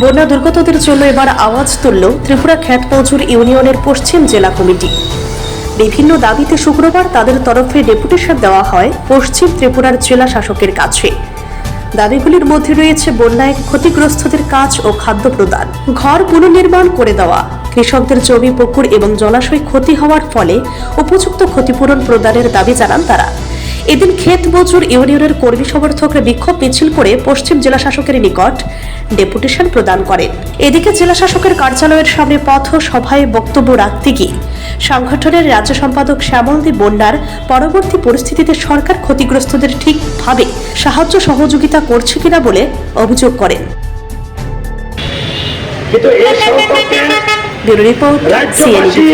বন্যা দুর্গতদের জন্য এবার আওয়াজ তুলল ত্রিপুরা খ্যাত মজুর ইউনিয়নের পশ্চিম জেলা কমিটি। বিভিন্ন দাবিতে শুক্রবার তাদের তরফে ডেপুটেশন দেওয়া হয় পশ্চিম ত্রিপুরার জেলা শাসকের কাছে। দাবিগুলির মধ্যে রয়েছে বন্যায় ক্ষতিগ্রস্তদের কাজ ও খাদ্য প্রদান, ঘর পুনর্নির্মাণ করে দেওয়া, কৃষকদের জমি, পুকুর এবং জলাশয় ক্ষতি হওয়ার ফলে উপযুক্ত ক্ষতিপূরণ প্রদানের দাবি জানান তারা। এদিন ক্ষেত মজুর ইউনিয়নের কর্মী সমর্থকরা বিক্ষোভ মিছিল করে পশ্চিম জেলা শাসকের নিকট ডেপুটেশন প্রদান করেন। এদিকে জেলা শাসকের কার্যালয়ের সামনে পথ সভায় বক্তব্য রাখতে গিয়ে সংগঠনের রাজ্য সম্পাদক শ্যামলদী বন্যার পরবর্তী পরিস্থিতিতে সরকার ক্ষতিগ্রস্তদের ঠিকভাবে সাহায্য সহযোগিতা করছে কিনা বলে অভিযোগ করেন। ব্যুরো রিপোর্ট রাজ্যবাসী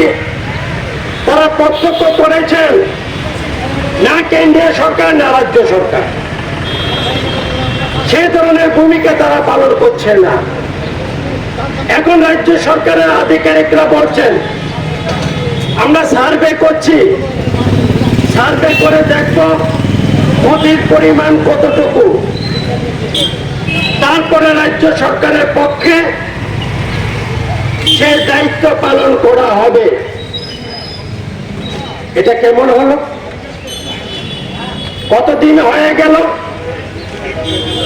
তারা প্রত্যক্ষ করেছেন। কেন্দ্রীয় সরকার না রাজ্য সরকার? সে ধরনের ভূমিকা তারা পালন করছে না। এখন রাজ্য সরকারের আধিকারিকরা বলছেন, আমরা সার্ভে করছি। সার্ভে করে দেখব ক্ষতির পরিমাণ কতটুকু। তারপরে রাজ্য সরকারের পক্ষে সে দায়িত্ব পালন করা হবে। এটা কেমন হলো? কতদিন হয়ে গেল?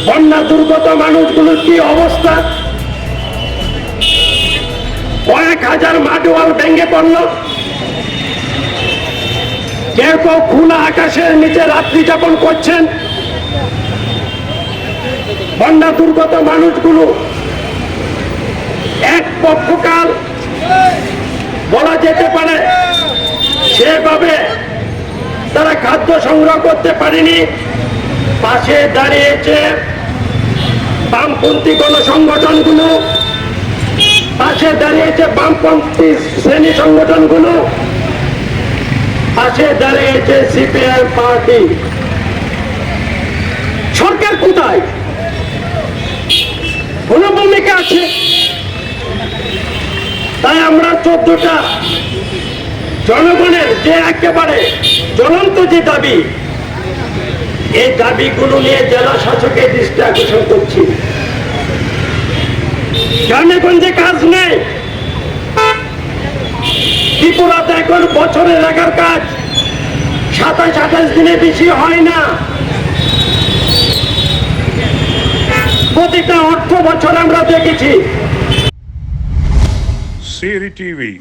বন্যা দুর্গত মানুষগুলোর কি অবস্থা? কয়েক হাজার মাডওয়াল ভেঙে পড়ল। কেউ কেউ খোলা আকাশের নিচে রাত্রি যাপন করছেন। বন্যা দুর্গত মানুষগুলো এক পক্ষকাল বলা যেতে পারে সেভাবে খাদ্য সংগ্রহ করতে পারেনি। পাশে দাঁড়িয়েছে বামপন্থী কোন সংগঠনগুলো পাশে দাঁড়িয়েছে বামপন্থী শ্রেণি সংগঠনগুলো। পাশে দাঁড়িয়েছে সিপিআই পার্টি। সরকার কোথায়? কোন ভূমিকা আছে। তাই আমরা চোদ্দটা জনগণের যে একেবারে জ্বলন্ত যে দাবি, এই দাবিগুলো নিয়ে জেলা শাসকের দৃষ্টি আকর্ষণ করছি। গ্রামেগঞ্জে কাজ নেই। ত্রিপুরাতে এখন বছরে লাগার কাজ। সাতাশ, আঠাশ দিনে বেশি হয় না। প্রতিটা অর্থ বছর আমরা দেখেছি। Siri TV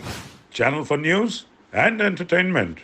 channel for news and entertainment.